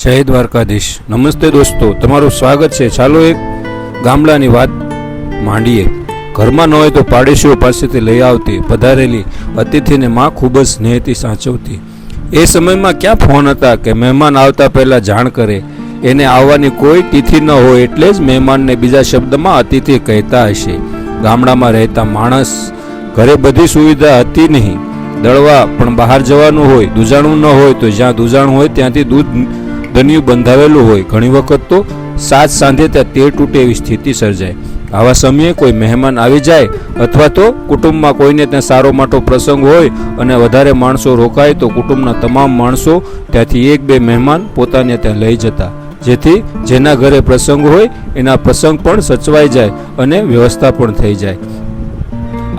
જય દ્વારકાધીશ. નમસ્તે દોસ્તો, તમારું સ્વાગત છે. ચાલો એક ગામડાની વાત માંડીએ. ઘરમાં ન હોય તો પાડોશીઓ પાસેથી લઈ આવતી, પધારેલી અતિથિને માં ખૂબ જ સ્નેહથી સાચવતી. એ સમયમાં ક્યાં ફોન હતા કે મહેમાન આવતા પહેલાં જાણ કરે? એને આવવાની કોઈ તિથિ ન હોય એટલે જ મહેમાનને બીજા શબ્દમાં અતિથિ કહેતા હશે. ગામડામાં રહેતા માણસ ઘરે બધી સુવિધા હતી નહીં. દળવા પણ બહાર જવાનું હોય, દૂજાણું ન હોય તો જ્યાં દૂજાણું હોય ત્યાંથી દૂધ દનિયું બંધાવેલું હોય, ઘણી વખત તો સાત સાંધે ત્યાં તેર તૂટે એવી સ્થિતિ સર્જાય. આવા સમયે કોઈ મહેમાન આવી જાય અથવા તો કુટુંબમાં કોઈને ત્યાં સારો માટો પ્રસંગ હોય અને વધારે માણસો રોકાય, તો કુટુંબના તમામ માણસો ત્યાંથી એક બે મહેમાન પોતાને ત્યાં લઈ જતા. જેથી જેના ઘરે પ્રસંગ હોય, એના પ્રસંગ પણ સચવાઈ જાય અને વ્યવસ્થા પણ થઈ જાય.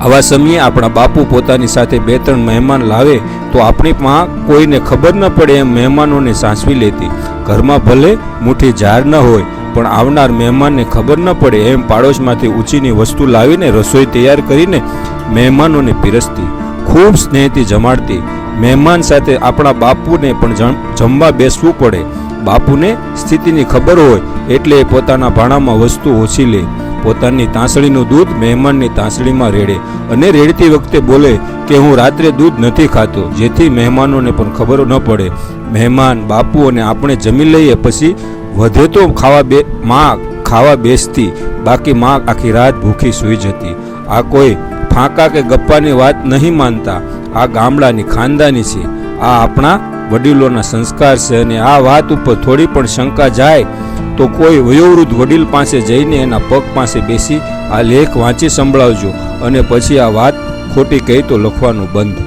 આવા સમયે આપણા બાપુ પોતાની સાથે બે ત્રણ મહેમાન લાવે, તો આપણી માં કોઈને ખબર ન પડે એમ મહેમાનોને સાચવી લેતી. ઘરમાં ભલે મુઠ્ઠી ઝાર ન હોય, પણ આવનાર મહેમાનને ખબર ન પડે એમ પાડોશમાંથી ઊંચીની વસ્તુ લાવીને રસોઈ તૈયાર કરીને મહેમાનોને પીરસતી. ખૂબ સ્નેહથી જમાડતી. મહેમાન સાથે આપણા બાપુને પણ જમવા બેસવું પડે. બાપુને સ્થિતિની ખબર હોય, એટલે એ પોતાના ભાણામાં વસ્તુ ઓછી લે. પોતાની તાંસળીનું દૂધ મહેમાનની તાંસળીમાં રેડે અને રેડતી વખતે બોલે કે હું રાત્રે દૂધ નથી ખાતો, જેથી મહેમાનોને પણ ખબર ન પડે. મહેમાન બાપુ અને આપણે જમી લઈએ પછી વધે તો ખાવા બે, માં ખાવા બેસતી, બાકી માં આખી રાત ભૂખી સૂઈ જતી. આ કોઈ ફાંકા કે ગપ્પાની વાત નહીં માનતા. આ ગામડાની ખાનદાની છે. આ આપણા વડીલોના સંસ્કાર છે અને આ વાત ઉપર થોડી પણ શંકા જાય તો કોઈ વયોવૃદ્ધ વડીલ પાસે જઈને એના પગ પાસે બેસી આ લેખ વાંચી સંભળાવજો અને પછી આ વાત ખોટી કહી તો લખવાનું બંધ.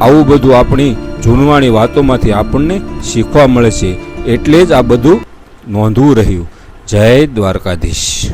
આવું બધું આપણી જૂનવાણી વાતોમાંથી આપણને શીખવા મળે છે. એટલે જ આ બધું નોંધવું રહ્યું. જય દ્વારકાધીશ.